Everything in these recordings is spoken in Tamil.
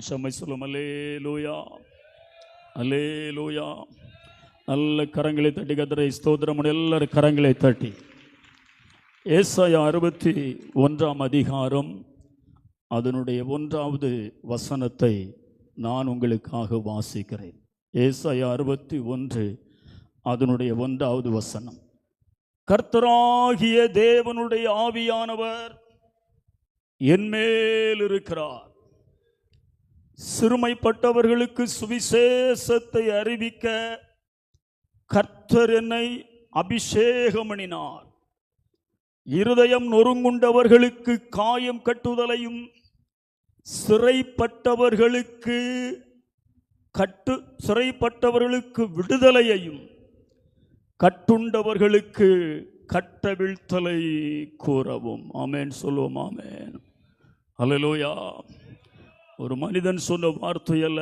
உற்சமை சொல்லும் அலே லூயா அலே லூயா நல்ல கரங்களை தட்டி கதரை ஸ்தோத்திரம். எல்லாரும் கரங்களை தட்டி. ஏசாயா அறுபத்தி ஒன்றாம் அதிகாரம் அதனுடைய ஒன்றாவது வசனத்தை நான் உங்களுக்காக வாசிக்கிறேன். ஏசாயா அறுபத்தி ஒன்று அதனுடைய ஒன்றாவது வசனம். கர்த்தராகிய தேவனுடைய ஆவியானவர் என்மேல் இருக்கிறார். சிறுமைப்பட்டவர்களுக்கு சுவிசேஷத்தை அறிவிக்க கர்த்தர் என்னை அபிஷேகமணினார். இருதயம் நொறுங்குண்டவர்களுக்கு காயம் கட்டுதலையும் சிறைப்பட்டவர்களுக்கு கட்டு சிறைப்பட்டவர்களுக்கு விடுதலையையும் கட்டுண்டவர்களுக்கு கட்டவிழ்த்தலை கூறவும். ஆமேன் சொல்லுவோம் ஆமேன். அலலோயா ஒரு மனிதன் சொன்ன வார்த்தை அல்ல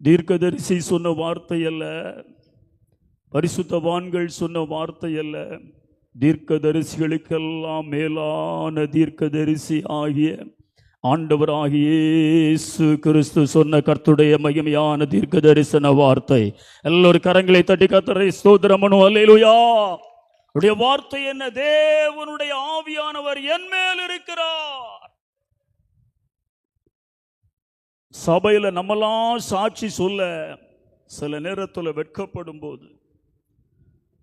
தீர்க்கதரிசி சொன்ன வார்த்தை அல்ல பரிசுத்தவான்கள் சொன்ன வார்த்தை அல்ல தீர்க்கதரிசிகளுக்கெல்லாம் மேலான தீர்க்கதரிசி ஆகிய ஆண்டவராகிய இயேசு கிறிஸ்து சொன்ன கர்த்துடைய மகிமையான தீர்க்க தரிசன வார்த்தை. எல்லோரும் கரங்களை தட்டி கத்தரை ஸ்தோத்திரமனு அல்லேலூயா. உடைய வார்த்தை என்ன? தேவனுடைய ஆவியானவர் என் மேல் இருக்கிறார். சபையில நம்மளாம் சாட்சி சொல்ல சில நேரத்தில் வெட்கப்படும் போது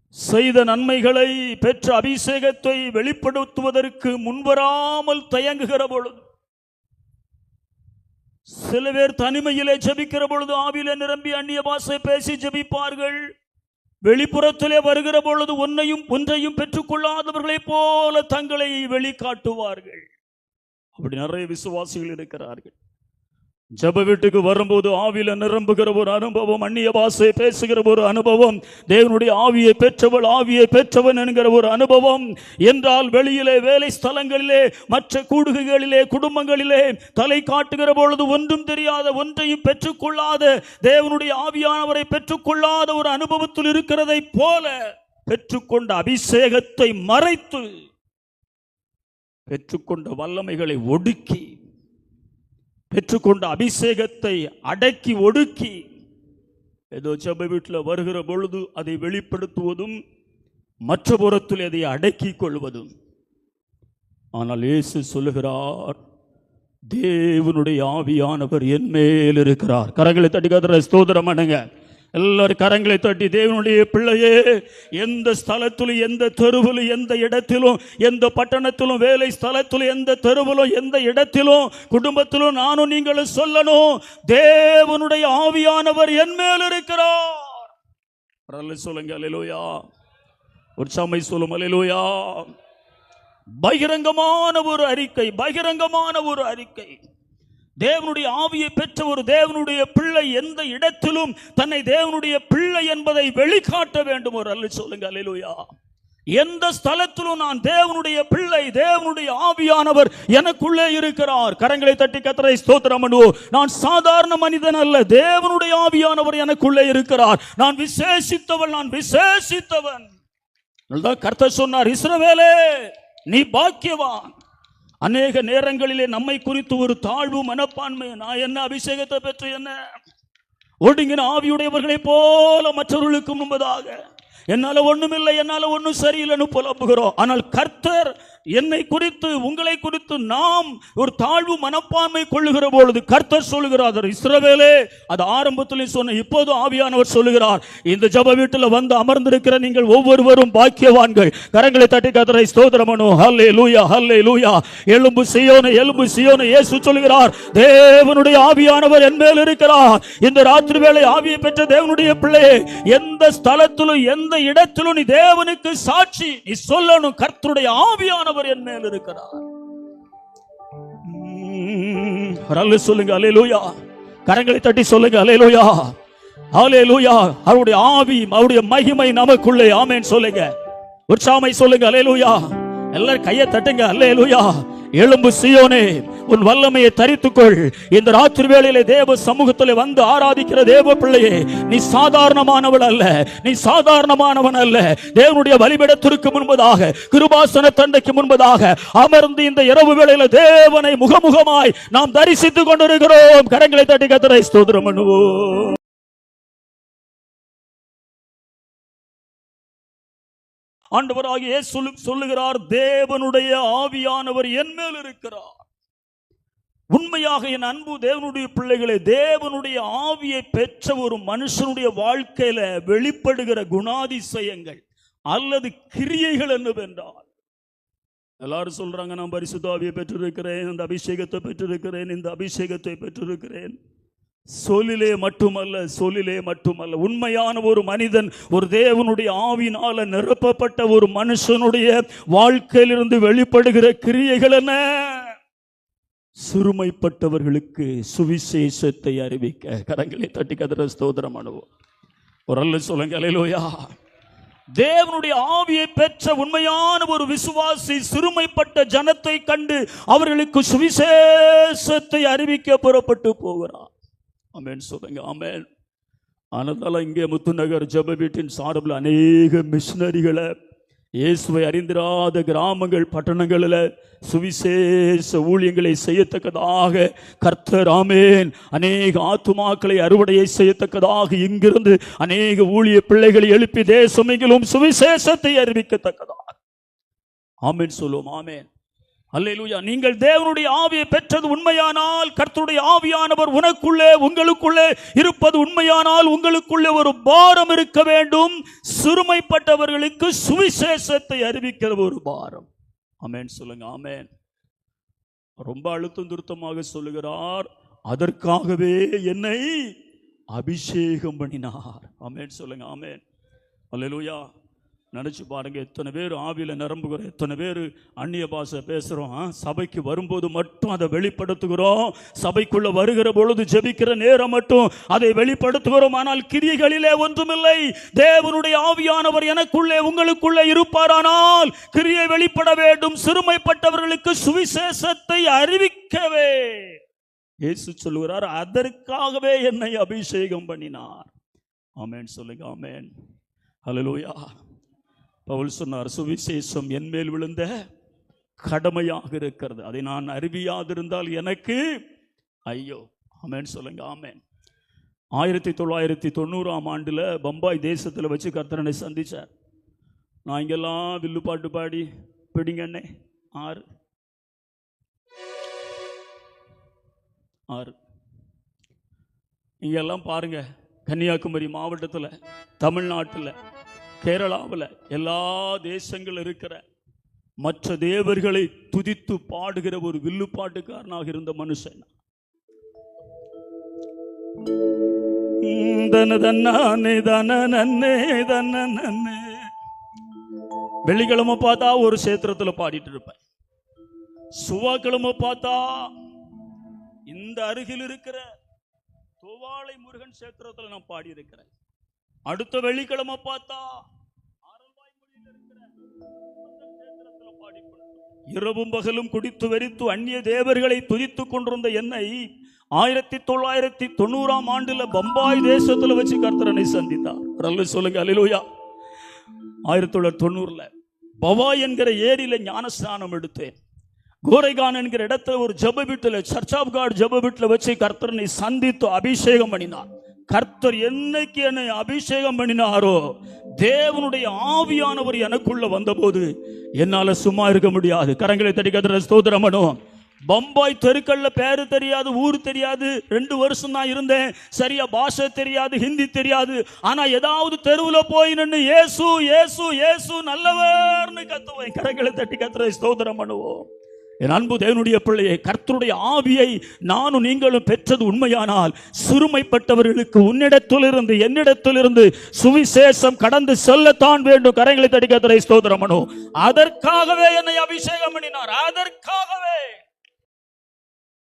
செய்த நன்மைகளை பெற்ற அபிஷேகத்தை வெளிப்படுத்துவதற்கு முன்வராமல் தயங்குகிற பொழுது சில பேர் தனிமையிலே ஜெபிக்கிற பொழுது ஆவியிலே நிரம்பி அந்நிய பாசை பேசி ஜபிப்பார்கள். வெளிப்புறத்திலே வருகிற பொழுது ஒன்றையும் ஒன்றையும் பெற்றுக்கொள்ளாதவர்களைப் போல தங்களை வெளிக்காட்டுவார்கள். அப்படி நிறைய விசுவாசிகள் இருக்கிறார்கள். ஜப வீட்டுக்கு வரும்போது ஆவியில நிரம்புகிற ஒரு அனுபவம் அந்நிய பாசை பேசுகிற ஒரு அனுபவம் தேவனுடைய ஆவியை பெற்றவள் ஆவியை பெற்றவன் என்கிற ஒரு அனுபவம். என்றால் வெளியிலே வேலை ஸ்தலங்களிலே மற்ற கூடுகைகளிலே குடும்பங்களிலே தலை காட்டுகிற பொழுது ஒன்றும் தெரியாத ஒன்றையும் பெற்றுக்கொள்ளாத தேவனுடைய ஆவியானவரை பெற்றுக்கொள்ளாத ஒரு அனுபவத்தில் இருக்கிறதை போல பெற்றுக்கொண்ட அபிஷேகத்தை மறைத்து பெற்றுக்கொண்ட வல்லமைகளை ஒடுக்கி பெற்றுக்கொண்ட அபிஷேகத்தை அடக்கி ஒடுக்கி ஏதோ செப வீட்டில் வருகிற பொழுது அதை வெளிப்படுத்துவதும் மற்ற புறத்தில் அதை அடக்கி கொள்வதும். ஆனால் இயேசு சொல்லுகிறார் தேவனுடைய ஆவியானவர் என் மேல் இருக்கிறார். கரங்களை தட்டிக்காத கத்துற ஸ்தோத்திரம் எல்லாரும் கரங்களை தட்டி தேவனுடைய பிள்ளையே எந்த ஸ்தலத்திலும் எந்த தெருவிலும் எந்த இடத்திலும் எந்த பட்டணத்திலும் வேலை ஸ்தலத்திலும் எந்த தெருவிலும் எந்த இடத்திலும் குடும்பத்திலும் நானும் நீங்களும் சொல்லணும் தேவனுடைய ஆவியானவர் என் மேல் இருக்கிறார். சொல்லுங்க அலையிலோயா உற்சாமை சொல்லும் அலையிலோயா பகிரங்கமான ஒரு அறிக்கை பகிரங்கமான ஒரு அறிக்கை. தேவனுடைய ஆவியை பெற்ற ஒரு தேவனுடைய பிள்ளை எந்த இடத்திலும் தன்னை தேவனுடைய பிள்ளை என்பதை வெளிக்காட்ட வேண்டும் ஒரு அல்ல சொல்லுங்க அல்லேலூயா எந்த ஸ்தலத்திலும் நான் தேவனுடைய பிள்ளை தேவனுடைய ஆவியானவர் எனக்குள்ளே இருக்கிறார். கரங்களை தட்டி கத்தரை ஸ்தோத்திரம் பண்ணுவோம் நான் சாதாரண மனிதன் அல்ல தேவனுடைய ஆவியானவர் எனக்குள்ளே இருக்கிறார். நான் விசேஷித்தவன் நான் விசேஷித்தவன். கர்த்தர் சொன்னார் இஸ்ரவேலே நீ பாக்கியவான். அநேக நேரங்களிலே நம்மை குறித்து ஒரு தாழ்வு மனப்பான்மை நான் என்ன அபிஷேகத்தை பெற்று என்ன? ஒடுங்கின ஆவியுடையவர்களைப் போல மற்றவர்களுக்கு முன்பதாக. என்னால ஒண்ணுமில்லை என்னால ஒன்னும் சரியில்லைன்னு புலம்புகிறோம். ஆனால் கர்த்தர் என்னை குறித்து உங்களை குறித்து நாம் ஒரு தாழ்வு மனப்பான்மை கொள்ளுகிற பொழுது கர்த்தர் சொல்லுகிறார் இஸ்ரவேலே அது ஆரம்பத்தில் சொன்ன இப்போது ஆவியானவர் சொல்லுகிறார் இந்த ஜப வீட்டில் வந்து அமர்ந்திருக்கிற நீங்கள் ஒவ்வொருவரும் பாக்கியவான்கள். கரங்களை தட்டி கத்தரை ஸ்தோத்திரமனு ஹல்லே லூயா ஹல்லே லூயா எலும்பு சியோனு எலும்பு சியோனு இயேசு சொல்லுகிறார் தேவனுடைய ஆவியானவர் என் மேல் இருக்கிறார். இந்த ராத்திரி வேளை ஆவியை பெற்ற தேவனுடைய பிள்ளையே எந்த ஸ்தலத்திலும் எந்த இடத்திலும் நீ தேவனுக்கு சாட்சி நீ சொல்லணும் கர்த்தருடைய ஆவியானவர் என் மேல் இருக்கிறார். அல்ல சொல்லுங்க அலையலூயா கரங்களை தட்டி சொல்லுங்க அலையலூயா அலையலூயா அவருடைய ஆவி அவருடைய மகிமை நமக்குள்ளே ஆமேன் சொல்லுங்க. உற்சாமை சொல்லுங்க அலையலூயா எல்லாரும் கையை தட்டுங்க அல்லேலூயா எலும்பு சியோனே. உன் வல்லமையை தரித்துக்கொள். இந்த ராத்திரி வேளையிலே தேவ சமூகத்தில் வந்து ஆராதிக்கிற தேவ பிள்ளையே நீ சாதாரணமானவள் அல்ல. நீ சாதாரணமானவன் அல்ல. தேவனுடைய வழிபடத்திற்கு முன்பதாக கிருபாசன தண்டைக்கு முன்பதாக அமர்ந்து இந்த இரவு வேளையில தேவனை முகமுகமாய் நாம் தரிசித்துக் கொண்டிருக்கிறோம். கரங்களை தட்டி கத்திரை ஸ்தோதிரம் பண்ணுவோம். ஆண்டவராகிய சொல்லு- சொல்லுகிறார் தேவனுடைய ஆவியானவர் என் மேல் இருக்கிறார். உண்மையாக என் அன்பு தேவனுடைய பிள்ளைகளே தேவனுடைய ஆவியை பெற்ற ஒரு மனுஷனுடைய வாழ்க்கையில வெளிப்படுகிற குணாதிசயங்கள் அல்லது கிரியைகள் என்னவென்றால் எல்லாரும் சொல்றாங்க நான் பரிசுத்தாவியை பெற்றிருக்கிறேன் இந்த அபிஷேகத்தை பெற்றிருக்கிறேன் இந்த அபிஷேகத்தை பெற்றிருக்கிறேன். சொல்லிலே மட்டுமல்ல சொல்லிலே மட்டுமல்ல. உண்மையான ஒரு மனிதன் ஒரு தேவனுடைய ஆவினால நிரப்பப்பட்ட ஒரு மனுஷனுடைய வாழ்க்கையிலிருந்து வெளிப்படுகிற கிரியைகள் என்ன? சிறுமைப்பட்டவர்களுக்கு சுவிசேஷத்தை அறிவிக்க. கரங்களை தட்டி கதிர ஸ்தோத்திரம் அனுபவம் ஒரு சொல்லுங்க அலையிலோயா தேவனுடைய ஆவியை பெற்ற உண்மையான ஒரு விசுவாசி சிறுமைப்பட்ட ஜனத்தை கண்டு அவர்களுக்கு சுவிசேஷத்தை அறிவிக்க புறப்பட்டு போகிறார் அமேன் சொல்லுங்க ஆமென். அதனால இங்கே முத்துநகர் ஜெப வீட்டின் சார்பில் அநேக மிஷினரிகளை இயேசுவை அறிந்திராத கிராமங்கள் பட்டணங்களில் சுவிசேஷ ஊழியங்களை செய்யத்தக்கதாக கர்த்தர் ஆமேன். அநேக ஆத்துமாக்களை அறுவடையை செய்யத்தக்கதாக இங்கிருந்து அநேக ஊழிய பிள்ளைகளை எழுப்பி தேசமெங்கிலும் சுவிசேஷத்தை அறிவிக்கத்தக்கதாக. ஆமேன் சொல்லுவோம் ஆமேன். அல்லேலூயா. நீங்கள் தேவனுடைய ஆவியை பெற்றது உண்மையானால் கர்த்தருடைய ஆவியானவர் உனக்குள்ளே உங்களுக்குள்ளே இருப்பது உண்மையானால் உங்களுக்குள்ளே ஒரு பாரம் இருக்க வேண்டும். சிறுமைப்பட்டவர்களுக்கு சுவிசேஷத்தை அறிவிக்கிற ஒரு பாரம். ஆமேன் சொல்லுங்க ஆமேன். ரொம்ப அழுத்தம் திருத்தமாக சொல்லுகிறார். அதற்காகவே என்னை அபிஷேகம் பண்ணினார். ஆமேன் சொல்லுங்க ஆமேன். அல்லேலூயா. நினச்சி பாருங்க எத்தனை பேர் ஆவியில் நிரம்புகிறோம் எத்தனை பேர் அந்நிய பாஷை பேசுகிறோம் ஆ? சபைக்கு வரும்போது மட்டும் அதை வெளிப்படுத்துகிறோம். சபைக்குள்ள வருகிற பொழுது ஜெபிக்கிற நேரம் மட்டும் அதை வெளிப்படுத்துகிறோம். ஆனால் கிரியைகளிலே ஒன்றுமில்லை. தேவனுடைய ஆவியானவர் எனக்குள்ளே உங்களுக்குள்ளே இருப்பாரானால் கிரியை வெளிப்பட வேண்டும். சிறுமைப்பட்டவர்களுக்கு சுவிசேஷத்தை அறிவிக்கவே. இயேசு சொல்லுகிறார் அதற்காகவே என்னை அபிஷேகம் பண்ணினார். ஆமேன் சொல்லுங்க ஆமேன். ஹalleluya. பவுல் சொன்னார் சுவிசேஷம் என் மேல் விழுந்த கடமையாக இருக்கிறது. அதை நான் அறிவியாதிருந்தால் எனக்கு ஐயோ ஆமென் சொல்லுங்க ஆமேன். ஆயிரத்தி தொள்ளாயிரத்தி தொண்ணூறாம் ஆண்டில் பம்பாய் தேசத்தில் வச்சு கர்த்தரனை சந்தித்தார் நான் இங்கெல்லாம் வில்லு பாட்டு பாடி பிடிங்கண்ணே ஆறு. ஆறு. இங்கெல்லாம் பாருங்க கன்னியாகுமரி மாவட்டத்தில் தமிழ்நாட்டில் கேரளாவில் எல்லா தேசங்கள் இருக்கிற மற்ற தேவர்களை துதித்து பாடுகிற ஒரு வில்லுப்பாட்டுக்காரனாக இருந்த மனுஷன். உம், தன நன்னே தன நன்னே. வெள்ளிக்கிழமை பார்த்தா ஒரு சேத்திரத்தில் பாடிட்டு இருப்பேன். சுவாக்கிழமை பார்த்தா இந்த அருகில் இருக்கிற துவாளை முருகன் சேத்திரத்தில் நான் பாடி இருக்கிறேன் அடுத்த வெள்ளிக்கிழமை பார்த்தா இரவும் பகலும் குடித்து வெறித்து அந்நிய தேவர்களை துதித்து கொண்டிருந்த என்னை ஆயிரத்தி தொள்ளாயிரத்தி தொண்ணூறாம் ஆண்டுல பம்பாய் தேசத்துல வச்சு கர்த்தரனை சந்தித்தார். சொல்லுங்க அலிலூயா ஆயிரத்தி தொள்ளாயிரத்தி தொண்ணூறுல பவாய் என்கிற ஏரியில ஞானஸ்நானம் எடுத்தேன். கோரைகான் என்கிற இடத்துல ஒரு ஜப வீட்டுல சர்ச் ஆஃப் காட் ஜப வீட்டுல வச்சு கர்த்தரனை சந்தித்து அபிஷேகம் பண்ணினார். கர்த்தர் என்னைக்கு என்னை அபிஷேகம் பண்ணினாரோ தேவனுடைய ஆவியானவர் எனக்குள்ள வந்தபோது என்னால சும்மா இருக்க முடியாது. கரங்களை தட்டி கத்திர ஸ்தோத்திரம் பண்ணுவோம். பம்பாய் தெருக்கல்ல பேரு தெரியாது ஊர் தெரியாது ரெண்டு வருஷம் தான் இருந்தேன். சரியா பாஷை தெரியாது ஹிந்தி தெரியாது. ஆனா ஏதாவது தெருவில் போய் நின்று ஏசு ஏசு ஏசு நல்லவர்னு கத்துவேன். கரங்களை தட்டி கத்துற ஸ்தோத்திரம் பண்ணுவோம். என் அன்பு தேவனுடைய பிள்ளையை கர்த்தருடைய ஆவியை நானும் நீங்களும் பெற்றது உண்மையானால் சிறுமைப்பட்டவர்களுக்கு உன்னிடத்திலிருந்து என்னிடத்திலிருந்து சுவிசேஷம் கடந்து செல்லத்தான் வேண்டும். கரைகளை தடிக்க கத்தரை ஸ்தோத்திரம் அதற்காகவே என்னை அபிஷேகம் பண்ணினார். அதற்காகவே.